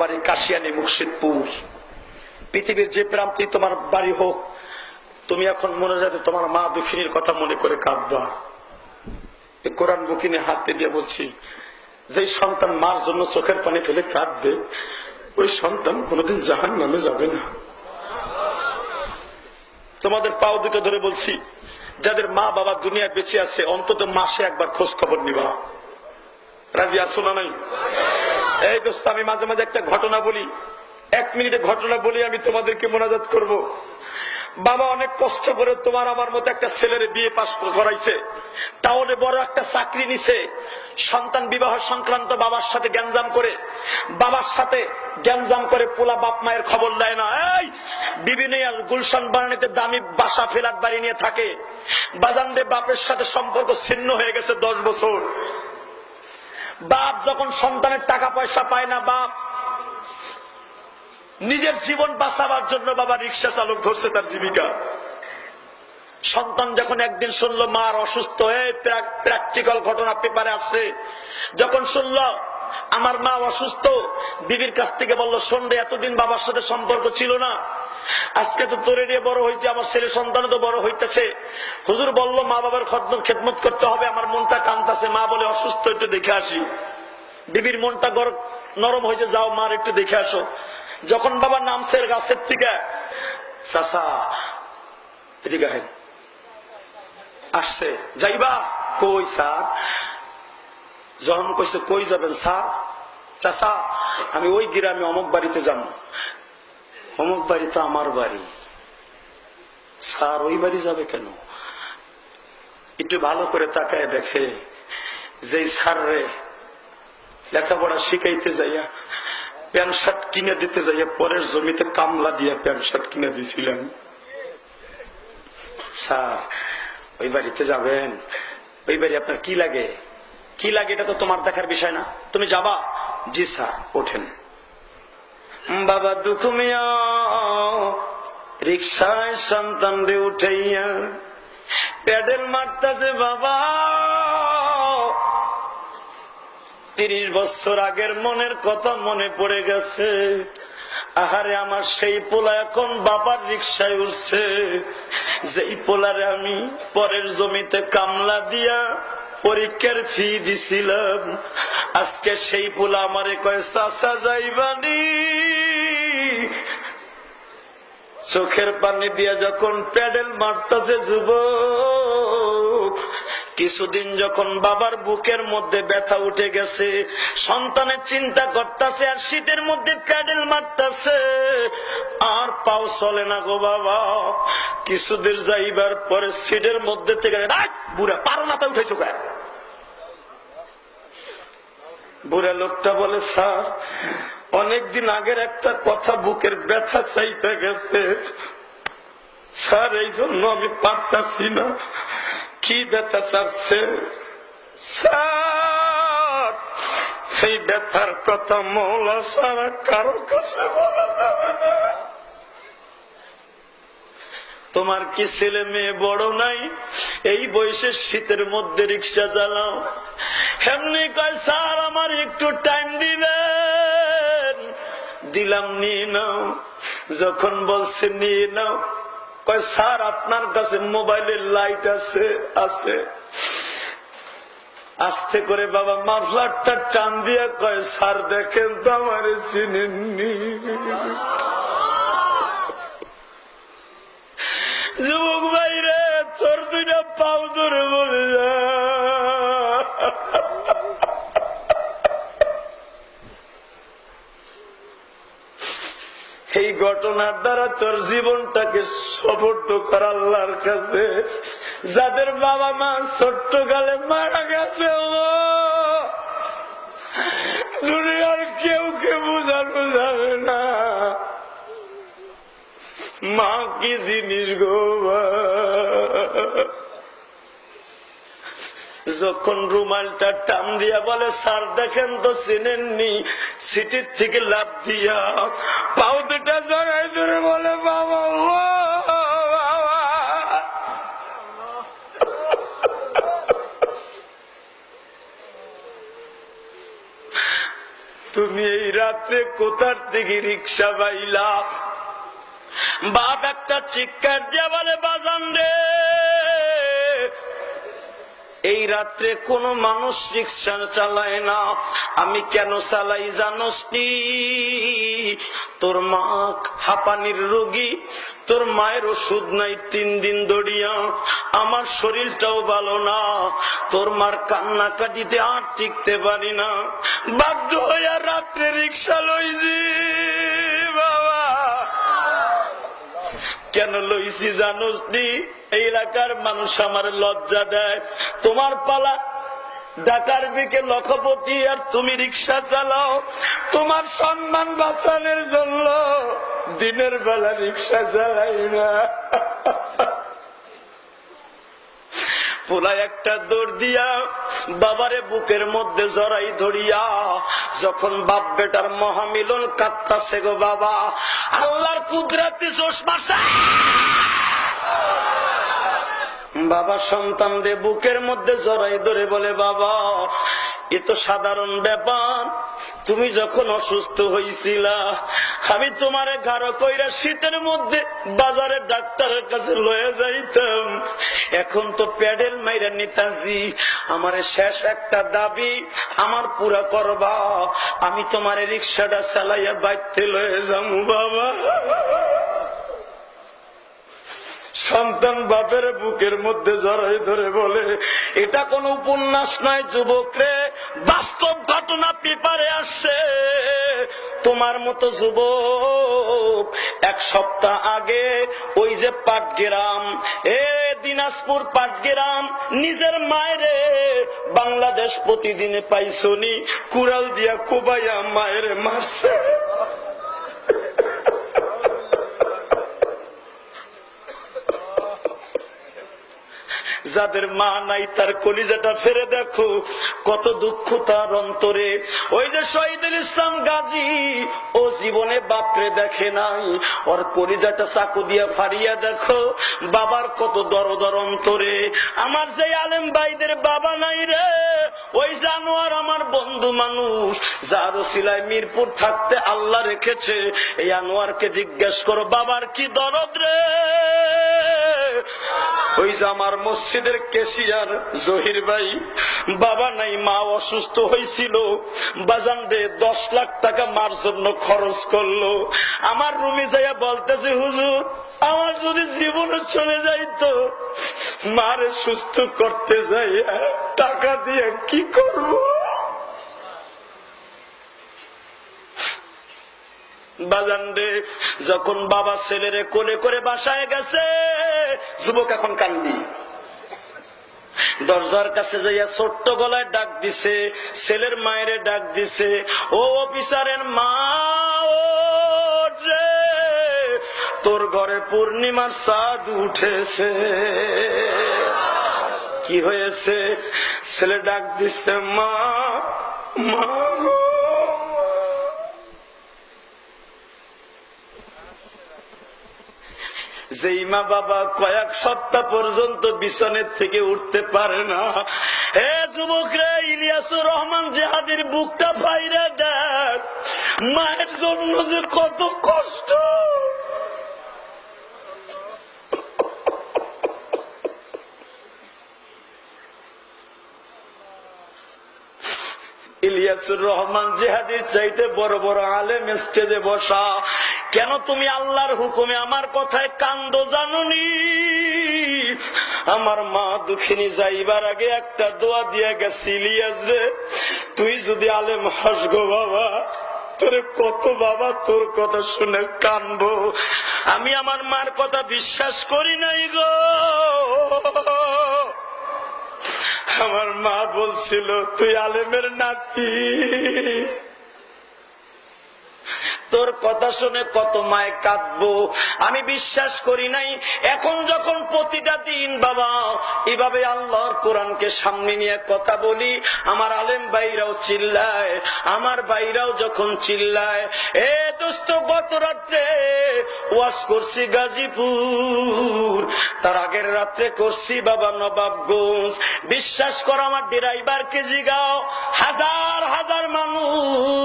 বাড়ি কাশিয়ানি, মুর্শিদপুর। পৃথিবীর যে প্রান্তে তোমার বাড়ি হোক, তুমি এখন মনে যাতে তোমার মা দুঃখিনীর কথা মনে করে কাঁদবা। কোরআন বুকিনে হাতে দিয়ে বলছি যে সন্তান মার জন্য চোখের পানি ফেলে কাঁদবে, ওই সন্তান কোনোদিন জাহান নামে যাবে না। তোমাদের পাও দুটো ধরে বলছি, যাদের মা বাবা দুনিয়ায় বেঁচে আছে, অন্তত মাসে একবার খোঁজ খবর নিবা। রাজি আসো না নাই? এই দোস্ত, আমি মাঝে মাঝে একটা ঘটনা বলি। এক মিনিটে ঘটনা বলি, আমি তোমাদেরকে মোনাজাত করব। বাবা অনেক কষ্ট করে তোমার আমার মতো একটা ছেলের বিয়ে পাশ করাইছে। টাউনে বড় একটা চাকরি নিছে। সন্তান বিবাহ সংক্রান্ত বাবার সাথে গ্যাঞ্জাম করে। বাবার সাথে গ্যাঞ্জাম করে পোলা বাপ মায়ের খবর দেয় না। এই বিভিন্ন গুলশান বানানিতে দামি বাসা ফেলার বাড়ি নিয়ে থাকে। বাজানরে বাপের সাথে সম্পর্ক ছিন্ন হয়ে গেছে দশ বছর। বাপ যখন সন্তানের টাকা পয়সা পায় না, বাপ নিজের জীবন বাঁচাবার জন্য বাবা রিক্সা চালক ধরছে তার জীবিকা। সন্তান যখন একদিন শুনলো মার অসুস্থ হয়ে প্র্যাকটিক্যাল ঘটনা পেপারে আসছে। যখন শুনলো, আমার মা অসুস্থ, বিবির কাছ থেকে বলল, শোন এতদিন বাবার সাথে সম্পর্ক ছিল না। আজকে তো তোরে নিয়ে বড় হয়েছে আমার ছেলে সন্তান তো বড় হইতেছে। হুজুর বলল, মা বাবার খদমত খেদমত করতে হবে, আমার মনটা কান্তাছে মা বলে, অসুস্থ, একটু দেখে আসি। বিবির মনটা গর- নরম হয়েছে, যাও মার একটু দেখে আসো। যখন বাবা নামছের গাছের থেকে চাষা এদিকে আসছে, যাইবা? কই, স্যার? যখন কইছে, কই যাবেন, স্যার? চাষা আমি ওই গ্রামে অমুক বাড়িতে যাব অমুক বাড়ি তো আমার বাড়ি। স্যার, ওই বাড়ি যাবে কেন? একটু ভালো করে তাকায় দেখে যে স্যার রে, লেখাপড়া শিখাইতে যাইয়া প্যান্ট শার্ট কিনে দিতে যাইয়া পরের জমিতে কামলা দিয়া প্যান্ট শার্ট কিনে দিছিলেন। স্যার, ওই বাড়িতে যাবেন? ওই বাড়ি আপনার কি লাগে? কি লাগে এটা তো তোমার দেখার বিষয় না। তুমি যাবা? জি স্যার, ওঠেন। বাবা দুঃখ রিক্সায় সন্তান রে উঠাইয়া প্যাডেল মারতাছে বাবা। তিরিশ বছর আগের মনের কথা মনে পড়ে গেছে। আহারে আমার সেই পোলা এখন বাবার রিক্সায় উঠছে। যেই পোলারে আমি পরের জমিতে কামলা দিয়া পরীক্ষার ফি দিছিলাম। আজকে সেই পোলা আমারে কয় চাষা যাইবানি? চোখের পানি দিয়া যখন প্যাডেল মারতাছে যুবক কিছুদিন যখন বাবার বুকের মধ্যে ব্যথা উঠে গেছে সন্তানের চিন্তা করতেছে আর শীতের মধ্যে প্যাডেল মারতাছে। আর পাও চলে না গো বাবা। কিছুদিন যাইবার পরে সিটের মধ্যে থেকে "আই, বুড়া পারো না তা উঠেছো কেন? বুড়া লোকটা বলে, স্যার, অনেকদিন আগের একটা কথা বুকের ব্যথা চাইতে গেছে। স্যার, এই জন্য আমি পারতাছি না। কি ব্যথা চাচ্ছে স্যার, এই ব্যথার কথা মৌলা সারা কারও কাছে বলা যাবে না। তোমার কি ছেলে মেয়ে বড় নাই? এই বয়সে শীতের মধ্যে রিক্সা চালাও। এমনি কয়, স্যার, আমার একটু টাইম দিবেন। দিলাম, নিয়ে নাও। যখন বলছে, নিয়ে নাও। কয়, স্যার, আপনার কাছে মোবাইলের লাইট আছে আছে। আস্তে করে বাবা মাফলারটা টান দিয়ে কয়, স্যার, দেখেন তো আমার চিনেননি। যুবক ভাই রে তোর দুইটা পাও ধরে বলে যা। এই ঘটনার দ্বারা তোর জীবনটাকে সবর্দ কর আল্লাহর কাছে। যাদের বাবা মা ছোট্ট কালে মারা গেছে দুনিয়ার কেউ কে বুঝানো যাবে না। মা, কি জিনিস গো? যখন রুমালটা টান দিয়া বলে, স্যার, দেখেন তো চিনেননি, সিটির থেকে লাভ দিয়া জড়াই ধরে বলে বাবা। তুমি এই রাত্রে কোথার থেকে রিক্সা পাইলা? বাপ একটা চিৎকার দিয়া বলে, বাজান রে। এই রাত্রে কোন মানুষ রিক্সা চালায় না। আমি কেন চালাই জানোস তোর মা হাঁপানির রোগী, তোর মায়ের ওষুধ নাই তিন দিন দড়িয়া আমার শরীরটাও ভালো না, তোর মার কান্না কাটিতে আর টিকতে পারি না। বাধ্য হইয়া রাত্রে রিক্সা লইছি। কেন লইছি জানোস এই এলাকার মানুষ আমার লজ্জা দেয়। তোমার পালা ঢাকার বিকে লক্ষপতি আর তুমি রিক্সা চালাও। তোমার সম্মান বাঁচানোর জন্য দিনের বেলা রিক্সা চালাই না। পোলা একটা দৌড় দিয়া বাবারে বুকের মধ্যে জড়াই ধরিয়া যখন বাপ বেটার মহামিলন কাত্তাছে গো বাবা, আল্লাহর কুদরাতি জোশ মারছে। বাবা সন্তান রে বুকের মধ্যে জড়াই ধরে বলে, বাবা এ তো সাধারণ ব্যাপার। তুমি যখন অসুস্থ হইছিলা, আমি তোমারে ঘাড়ো কইরা শীতের মধ্যে বাজারে ডাক্তারের কাছে লয়ে যাইতাম। এখন তো প্যাডেল মাইরা নিতাজি আমার শেষ একটা দাবি, আমার পুরা করবা। আমি তোমার রিক্সাটা চালাইয়া বাইতে লয়ে যাব বাবা। সন্তান বাপের বুকের মধ্যে জড়াই ধরে বলে, এটা কোন উপন্যাস নয় যুবক রে, বাস্তব ঘটনা পেপারে আসছে। তোমার মতো যুবক, এক সপ্তাহ আগে ওই যে পাটগ্রাম, এ দিনাজপুর পাটগ্রাম, নিজের মায়েরে বাংলাদেশ প্রতিদিনে পাইছনি, কুড়াল দিয়া কুবাইয়া মায়ের মারছে। যাদের মা নাই, তার কলিজাটা ফেরে দেখো, কত দুঃখ তার অন্তরে। ওই যে শহীদুল ইসলাম গাজী, ও জীবনে বাপরে দেখে নাই। ওর কলিজাটা চাকু দিয়ে ফাড়িয়া দেখো, বাবার কত দরদর অন্তরে। আমার যে আলেম ভাইদের বাবা নাই রে, ওই জানোয়ার আমার বন্ধু মানুষ, যার সিলাই মিরপুর থাকতে আল্লাহ রেখেছে। এই আনোয়ারকে জিজ্ঞেস করো, বাবার কি দরদ রে? ওই যে আমার মসজিদের কেশিয়ার জহির ভাই, বাবা নাই, মা অসুস্থ হয়েছিল বাজান রে দশ লাখ টাকা মার জন্য খরচ করল। আমার রুমে যাইয়া বলতেছে, হুজুর, আমার যদি জীবনে চলে যাইতো, মারে সুস্থ করতে যাইয়া টাকা দিয়ে কি করব? বাজান রে যখন বাবা ছেলেরে কোলে করে বাসায় গেছে যুবক এখন কান্দি। দরজার কাছে যাইয়া ছোট্ট গলায় ডাক দিছে, ছেলের মায়েরে ডাক দিছে, ও অফিসারের মা তোর ঘরে পূর্ণিমার চাঁদ উঠেছে। কি হয়েছে? ছেলে ডাক দিছে, মা মা গো। যেই মা বাবা কয়েক সপ্তাহ পর্যন্ত বিছানের থেকে উঠতে পারে না। হে যুবক রে ইলিয়াসুর রহমান জেহাদির বুকটা বাইরে দেখ, মায়ের জন্য যে কত কষ্ট। ইলিয়াসুর রহমান জেহাদির চাইতে বড় বড় আলেম স্টেজে বসা। কেন তুমি আল্লাহর হুকুমে আমার কথায় কান্দ জানুনি? আমার মা দুঃখিনী যাইবার আগে একটা দোয়া দিয়া গেছিলি রে। তুই যদি আলেম হাসগো বাবা, তোরে কত বাবা তোর কথা শুনে কানবো আমি আমার মার কথা বিশ্বাস করি নাই গো। আমার মা বলছিল, তুই আলেমের নাতি। তোর কথা শুনে কত মায় কাঁদবো। আমি বিশ্বাস করি নাই, এখন যখন প্রতিটা দিন, বাবা, এভাবে আল্লাহর কোরআনকে সামনে নিয়ে কথা বলি, আমার আলেম ভাইরাও চিল্লায়, আমার ভাইরাও যখন চিল্লায়, এ দোস্ত, গত রাত্রে ওয়াজ করছি গাজীপুর, তার আগের রাত্রে করছি বাবা নবাবগঞ্জ, বিশ্বাস কর আমার ড্রাইভারকে জিগাও, হাজার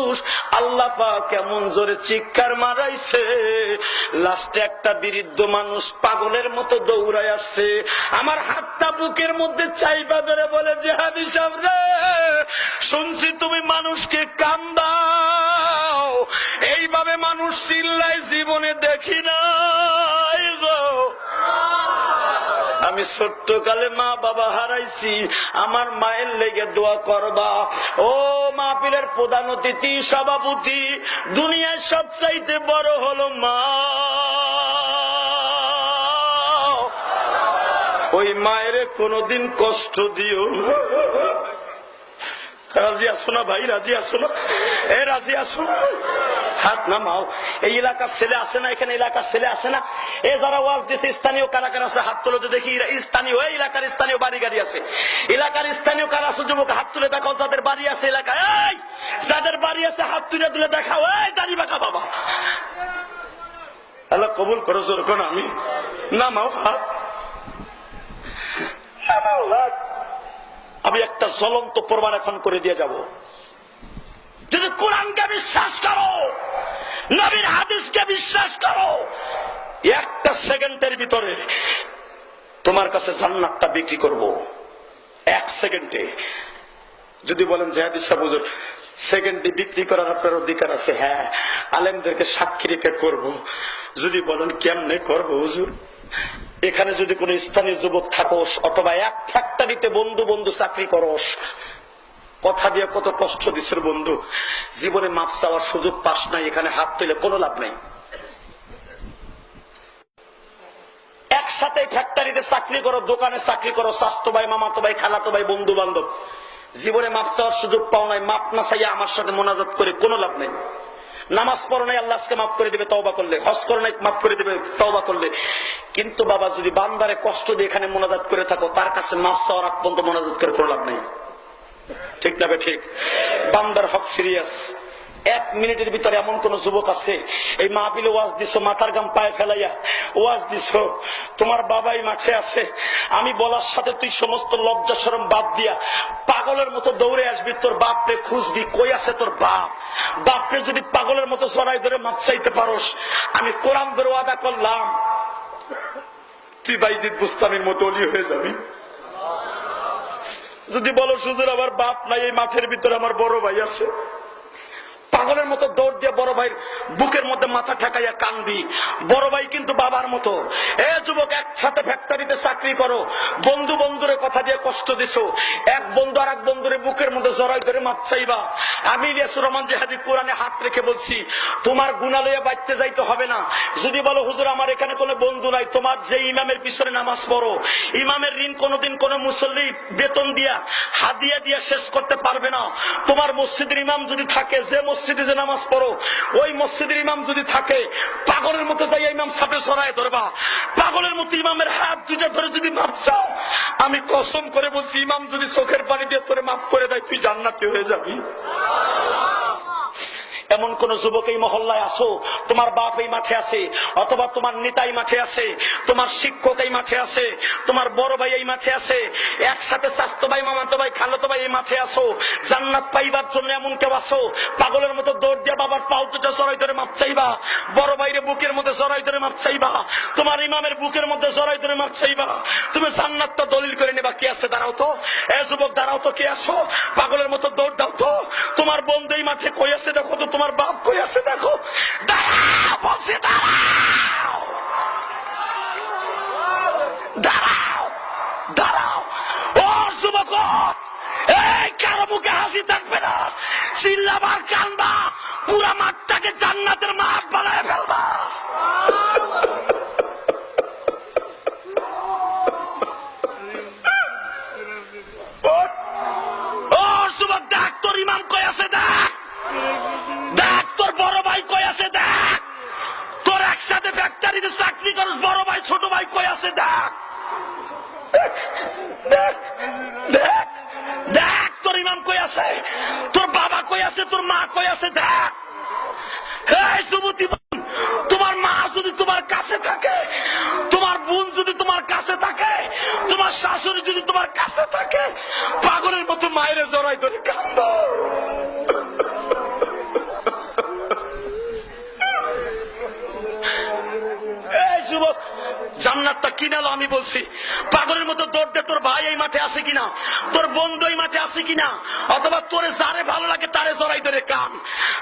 মানুষ, আল্লাহ কেমন জোরে চিৎকার মারাইছে। লাস্টে একটা বৃদ্ধ মানুষ পাগলের মতো দৌড়ায় আসছে। আমার হাতটা বুকের মধ্যে চাইবা ধরে বলে, জেহাদি সামনে শুনছি তুমি মানুষকে কান্দাও এইভাবে মানুষ চিল্লাই জীবনে দেখি না আমি ছোট্ট কালে মা বাবা হারাইছি, আমার মায়ের লেগে দোয়া করবা। ও মাহফিলের প্রধান অতিথি, সভাপতি, দুনিয়ার সবচাইতে বড় হলো মা। ওই মায়ের কোনোদিন কষ্ট দিও রাজি আসো না ভাই, রাজি আসো না। এ, রাজি আসো না। হাত নামাও। এই এলাকার ছেলে আছে না, এখানে এলাকার ছেলে আছে না? এ যারা ওয়াজ দিছে, স্থানীয় কারাকার আছে? হাত তুলে তো দেখি স্থানীয়, এই এলাকার স্থানীয় বাড়ি গাড়ি আছে। এলাকার স্থানীয় কারা আছে? যুবক, হাত তুলে দেখাও যাদের বাড়ি আছে এলাকায়। এই, যাদের বাড়ি আছে, হাত তুলে তুলে দেখাও। এই, দাড়ি বাঁকা বাবা। আল্লাহ কবুল করো, জোর কোন আমি। নামাও হাত। নামাও হাত। আমি একটা জ্বলন্ত প্রমাণ এখন করে দিয়ে যাব। যদি কোরআনকে বিশ্বাস করো, নবীর হাদিসকে বিশ্বাস করো, একটা সেকেন্ডের ভিতরে তোমার কাছে জান্নাতটা বিক্রি করব। এক সেকেন্ডে। যদি বলেন জেহাদি সাহেব হুজুর সেকেন্ডে বিক্রি করার আপনার অধিকার আছে। হ্যাঁ আলেমদেরকে সাক্ষী রেখে করব। যদি বলেন, কেমনে করব, হুজুর? এখানে যদি কোনো স্থানীয় যুবক থাকোস, অথবা এক ফ্যাক্টরিতে বন্ধু বন্ধু চাকরি করস কথা দিয়ে কত কষ্ট দিছের বন্ধু? জীবনে মাপ চাওয়ার সুযোগ পাস নাই, এখানে হাত তুলে কোনো লাভ নাই। একসাথে ফ্যাক্টরিতে চাকরি করো, দোকানে চাকরি করো স্বাস্থ্য ভাই মামাতো ভাই খালাতো ভাই বন্ধু বান্ধব জীবনে মাপ চাওয়ার সুযোগ পাও নাই, মাপ না চাইয়া আমার সাথে মোনাজাত করে কোনো লাভ নাই। নামাজ পড়ো নাই, আল্লাহ আজকে মাফ করে দিবে, তওবা করলে। হজ করো নাই, মাফ করে দিবে, তওবা করলে। কিন্তু বাবা, যদি বান্দারে কষ্ট দিয়ে এখানে মোনাজাত করে থাকো, তার কাছে মাফ চাওয়ার আগ পর্যন্ত মোনাজাত করে কোনো লাভ নাই। ঠিক না ঠিক? বান্দার হক সিরিয়াস এক মিনিটের ভিতরে এমন কোন যুবক আছে, এই মাহবিলে ওয়াজ দিছো, মাথার গাম পায়ে ফেলাইয়া ওয়াজ দিছো, তোমার বাবাই মাঠে আছে, আমি বলার সাথে তুই সমস্ত লজ্জা সরম বাদ দিয়া পাগলের মতো দৌড়ে আসবি, তোর বাপরে খুঁজবি, কই আছে তোর বাপ? বাপরে যদি পাগলের মতো জড়াই ধরে মাপ চাইতে পারোস, আমি কোরআন ধরে ওয়াদা করলাম। তুই বাইজিদ বুস্তানির মতো অলি হয়ে যাবি। যদি বলো সুজুর আমার বাপ নাই এই মাঠের ভিতরে আমার বড় ভাই আছে। পাগলের মতো দৌড় দিয়ে বড় ভাইয়ের বুকের মধ্যে মাথা ঠেকাইয়া কান্দি। বড় ভাই কিন্তু বাবার মতো। এ যুবক, একসাথে ফ্যাক্টরিতে চাকরি করো। বন্ধু বন্ধুরে কথা দিয়ে কষ্ট দিছো। এক বন্ধু আর এক বন্ধুরে বুকের মধ্যে জড়াই ধরে মাপ চাইবা। আমি ইলিয়াসুর রহমান জেহাদি কোরআনে হাত রেখে বলছি, তোমার গুণালয়ে বাঁচতে যাইতে হবে না। যদি বলো, হুজুর, আমার এখানে কোনো বন্ধু নাই। তোমার যে ইমামের পিছনে নামাজ পড়ো, ইমামের ঋণ কোনোদিন কোন মুসল্লি বেতন দিয়া, হাদিয়া দিয়া শেষ করতে পারবে না। তোমার মসজিদের ইমাম যদি থাকে, যে মসজিদে যে নামাজ পড়ো, ওই মসজিদের ইমাম যদি থাকে, পাগলের মতো যাই ইমাম সাপে সরায় ধরবা। পাগলের মতো ইমামের হাত দুটা ধরে যদি মাপ চাও, আমি কসম করে বলছি, ইমাম যদি চোখের পানি দিয়ে তোরে মাফ করে দেয়, তুই জান্নাতি হয়ে যাবি। এমন কোন যুবক এই মহল্লায় আসো তোমার বাপ এই মাঠে আছে, অথবা তোমার নেতাই মাঠে আছে, তোমার শিক্ষক এই মাঠে আছে, তোমার বড় ভাই এই মাঠে আছে, একসাথে স্বাস্থ্য ভাই, মামাতো ভাই, খালাতো ভাই এই মাঠে আসো জান্নাত পাইবার জন্য এমন কেউ আসো পাগলের মতো দৌড় দিয়ে বাবার পাও দুটা জড়াই ধরে মাপ চাইবা, বড় ভাইরে বুকের মধ্যে জড়াই ধরে মাপ চাইবা, তোমার ইমামের বুকের মধ্যে জড়াই ধরে মাপ চাইবা, তুমি জান্নাতটা দলিল করে নেবা, কে আছে দাঁড়াও তো, এ যুবক দাঁড়াও তো, কে আসো পাগলের মতো দৌড় দাও তো, তোমার বন্ধু এই মাঠে কই আছে দেখো তো তোমার বাপ কই আছে দেখো? বলছি দাঁড়াও। দাঁড়াও দাঁড়াও। ও যুবক, এই কারও মুখে হাসি থাকবে না। চিল্লাবার কানবা পুরা মাঠটাকে জান্নাতের মাঠ বানায় ফেলবা। চাকরি করিস, বড় ভাই, ছোট ভাই কই আছে? দেখ। দেখ দেখ দেখ তোর ইমাম কই আছে? তোর বাবা কই আছে? তোর মা কই আছে? দেখ। এই যুবতী তোমার মা যদি তোমার কাছে থাকে, তোমার বোন যদি তোমার কাছে থাকে, তোমার শাশুড়ি যদি তোমার কাছে থাকে, পাগলের মতো মায়ের জড়াই ধরে কান্দ মাঠটা কিনালো আমি বলছি? পাগলের মতো দৌড় দে, তোর ভাই এই মাঠে আছে কিনা? তোর বন্ধু এই মাঠে আছে কিনা? অথবা তোরে যারে ভালো লাগে তারে জড়াই ধরে কাম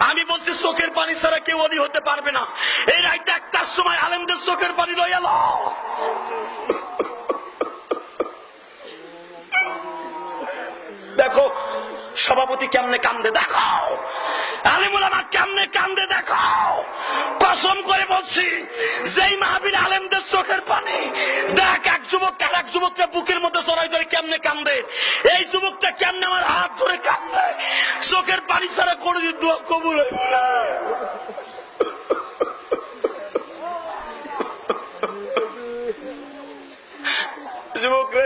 আমি বলছি, চোখের পানি ছাড়া কেউ অলি হতে পারবে না। এই রাইতে একটার সময় আলেমদের চোখের পানি লইয়া লো। দেখো সভাপতি কেমনে কান্দে দেখাও? আলিমুল আমার কেমনে কান্দে দেখাও? কসম করে বলছি, যেই মাহাবীর আলেমদের চোখের পানি, দেখ এক যুবক আর এক যুবকটা বুকের মধ্যে চড়াই ধরে কেমনে কান্দে? এই যুবকটা কেমনে আমার হাত ধরে কান্দে? চোখের পানি ছাড়া কোনোদিন দোয়া কবুল হইব না। যুবক রে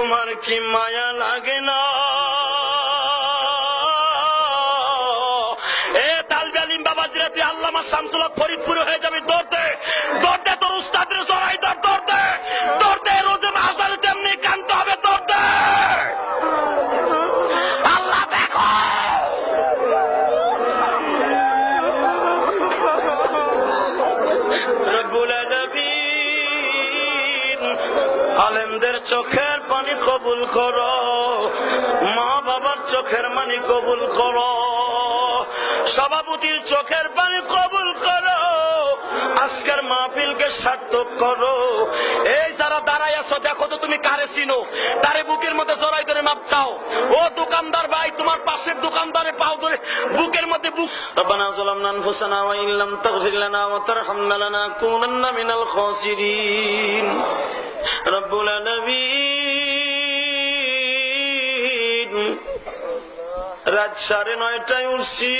তোমার কি মায়া লাগে না? এ শামসুল ফরিদপুরে হয়ে দৌড়তে দৌড়তে তোর সরাই দৌড়তে দৌড়তে রোজে তেমনি হবে দৌড়তে আলেমদের কবুল করো। মা বাবার চোখের মানি কবুল করো। সভাপতির চোখের পানি কবুল করো। আজকের মাহফিলকে সার্থক করো। এই যারা দাঁড়াই আছো, দেখো তো তুমি কারে চিনো। তারে বুকের মধ্যে জড়াই করে মাপ চাও। ও দোকানদার ভাই, তোমার পাশের দোকানদারে পাও ধরে বুকের মধ্যে বুক রব্বানা যালামনা আনফুসানা ওয়া ইল্লাম তাগফির লানা ওয়া তারহামনা লানাকুনান্না মিনাল খাসিরিন। রব্বুল রাত সাড়ে নয়টায় উঠছি।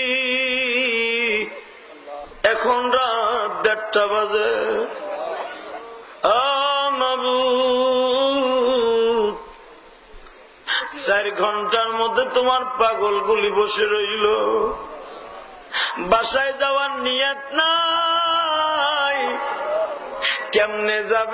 এখন রাত দেড়টা বাজে। চার ঘণ্টার মধ্যে তোমার পাগল গুলি বসে রইল। বাসায় যাওয়ার নিয়ত নাই। কেমনে যাবে?